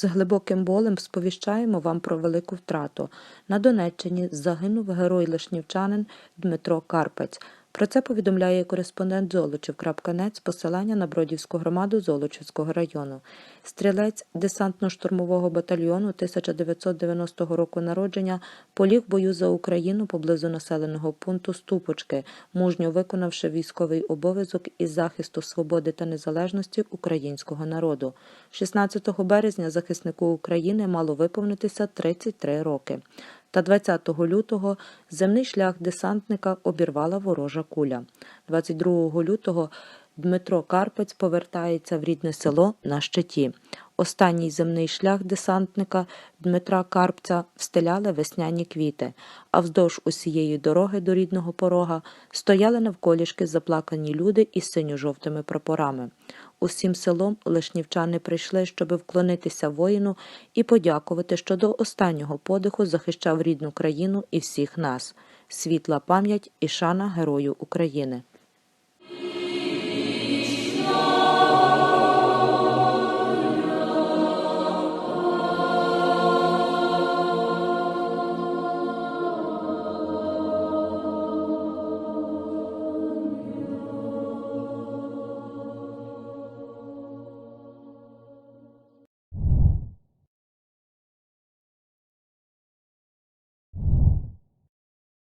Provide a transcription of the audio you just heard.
З глибоким болем сповіщаємо вам про велику втрату. На Донеччині загинув герой лишнівчанин Дмитро Карпець. Про це повідомляє кореспондент Золочів.нет з посилання на Бродівську громаду Золочівського району. Стрілець десантно-штурмового батальйону 1990 року народження поліг бою за Україну поблизу населеного пункту Ступочки, мужньо виконавши військовий обов'язок із захисту свободи та незалежності українського народу. 16 березня захиснику України мало виповнитися 33 роки. Та 20 лютого земний шлях десантника обірвала ворожа куля. 22 лютого Дмитро Карпець повертається в рідне село на щиті. Останній земний шлях десантника Дмитра Карпця встеляли весняні квіти, а вздовж усієї дороги до рідного порога стояли навколішки заплакані люди із синьо-жовтими прапорами. Усім селом лишнівчани прийшли, щоби вклонитися воїну і подякувати, що до останнього подиху захищав рідну країну і всіх нас. Світла пам'ять і шана Герою України.